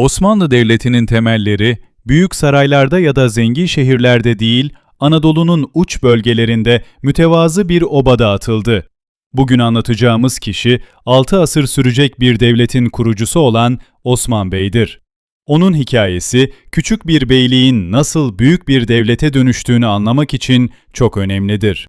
Osmanlı Devleti'nin temelleri büyük saraylarda ya da zengin şehirlerde değil, Anadolu'nun uç bölgelerinde mütevazı bir obada atıldı. Bugün anlatacağımız kişi 6 asır sürecek bir devletin kurucusu olan Osman Bey'dir. Onun hikayesi küçük bir beyliğin nasıl büyük bir devlete dönüştüğünü anlamak için çok önemlidir.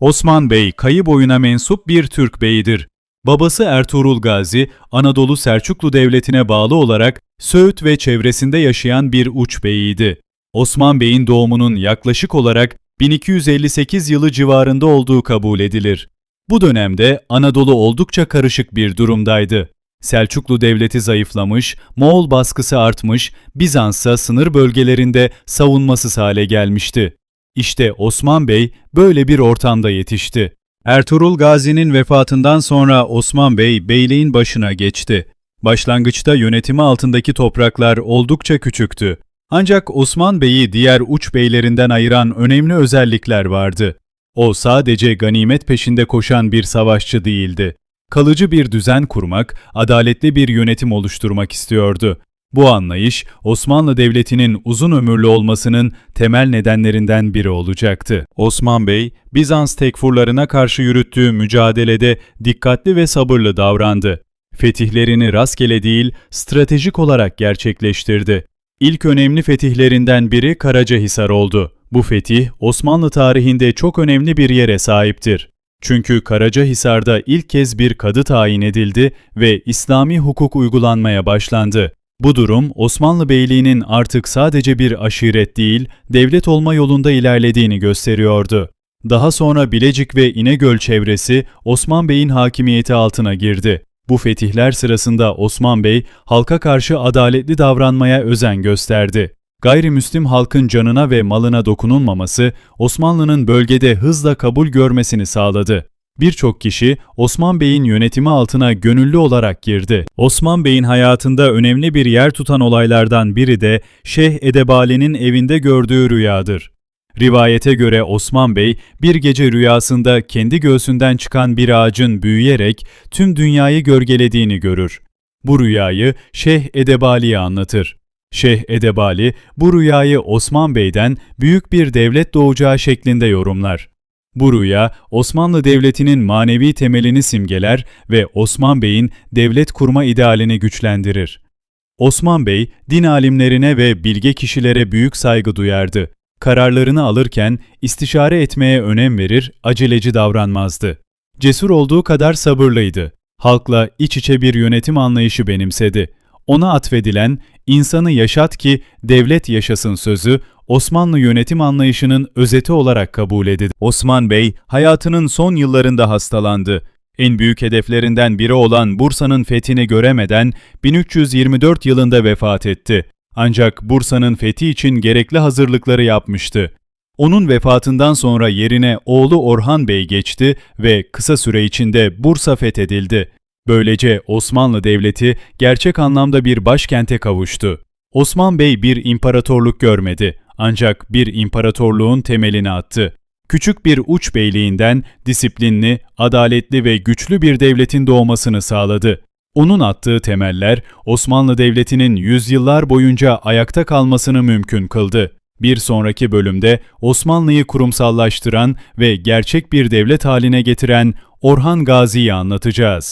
Osman Bey, kayı boyuna mensup bir Türk beyidir. Babası Ertuğrul Gazi, Anadolu Selçuklu Devleti'ne bağlı olarak Söğüt ve çevresinde yaşayan bir uç beyiydi. Osman Bey'in doğumunun yaklaşık olarak 1258 yılı civarında olduğu kabul edilir. Bu dönemde Anadolu oldukça karışık bir durumdaydı. Selçuklu Devleti zayıflamış, Moğol baskısı artmış, Bizans'a sınır bölgelerinde savunmasız hale gelmişti. İşte Osman Bey böyle bir ortamda yetişti. Ertuğrul Gazi'nin vefatından sonra Osman Bey beyliğin başına geçti. Başlangıçta yönetimi altındaki topraklar oldukça küçüktü. Ancak Osman Bey'i diğer uç beylerinden ayıran önemli özellikler vardı. O sadece ganimet peşinde koşan bir savaşçı değildi. Kalıcı bir düzen kurmak, adaletli bir yönetim oluşturmak istiyordu. Bu anlayış Osmanlı Devleti'nin uzun ömürlü olmasının temel nedenlerinden biri olacaktı. Osman Bey, Bizans tekfurlarına karşı yürüttüğü mücadelede dikkatli ve sabırlı davrandı. Fetihlerini rastgele değil, stratejik olarak gerçekleştirdi. İlk önemli fetihlerinden biri Karacahisar oldu. Bu fetih Osmanlı tarihinde çok önemli bir yere sahiptir. Çünkü Karacahisar'da ilk kez bir kadı tayin edildi ve İslami hukuk uygulanmaya başlandı. Bu durum Osmanlı Beyliği'nin artık sadece bir aşiret değil, devlet olma yolunda ilerlediğini gösteriyordu. Daha sonra Bilecik ve İnegöl çevresi Osman Bey'in hakimiyeti altına girdi. Bu fetihler sırasında Osman Bey halka karşı adaletli davranmaya özen gösterdi. Gayrimüslim halkın canına ve malına dokunulmaması Osmanlı'nın bölgede hızla kabul görmesini sağladı. Birçok kişi Osman Bey'in yönetimi altına gönüllü olarak girdi. Osman Bey'in hayatında önemli bir yer tutan olaylardan biri de Şeyh Edebali'nin evinde gördüğü rüyadır. Rivayete göre Osman Bey bir gece rüyasında kendi göğsünden çıkan bir ağacın büyüyerek tüm dünyayı gölgelediğini görür. Bu rüyayı Şeyh Edebali'ye anlatır. Şeyh Edebali bu rüyayı Osman Bey'den büyük bir devlet doğacağı şeklinde yorumlar. Bu rüya Osmanlı Devleti'nin manevi temelini simgeler ve Osman Bey'in devlet kurma idealini güçlendirir. Osman Bey, din alimlerine ve bilge kişilere büyük saygı duyardı. Kararlarını alırken istişare etmeye önem verir, aceleci davranmazdı. Cesur olduğu kadar sabırlıydı. Halkla iç içe bir yönetim anlayışı benimsedi. Ona atfedilen insanı yaşat ki devlet yaşasın sözü Osmanlı yönetim anlayışının özeti olarak kabul edildi. Osman Bey hayatının son yıllarında hastalandı. En büyük hedeflerinden biri olan Bursa'nın fethini göremeden 1324 yılında vefat etti. Ancak Bursa'nın fethi için gerekli hazırlıkları yapmıştı. Onun vefatından sonra yerine oğlu Orhan Bey geçti ve kısa süre içinde Bursa fethedildi. Böylece Osmanlı Devleti gerçek anlamda bir başkente kavuştu. Osman Bey bir imparatorluk görmedi ancak bir imparatorluğun temelini attı. Küçük bir uç beyliğinden disiplinli, adaletli ve güçlü bir devletin doğmasını sağladı. Onun attığı temeller Osmanlı Devleti'nin yüzyıllar boyunca ayakta kalmasını mümkün kıldı. Bir sonraki bölümde Osmanlı'yı kurumsallaştıran ve gerçek bir devlet haline getiren Orhan Gazi'yi anlatacağız.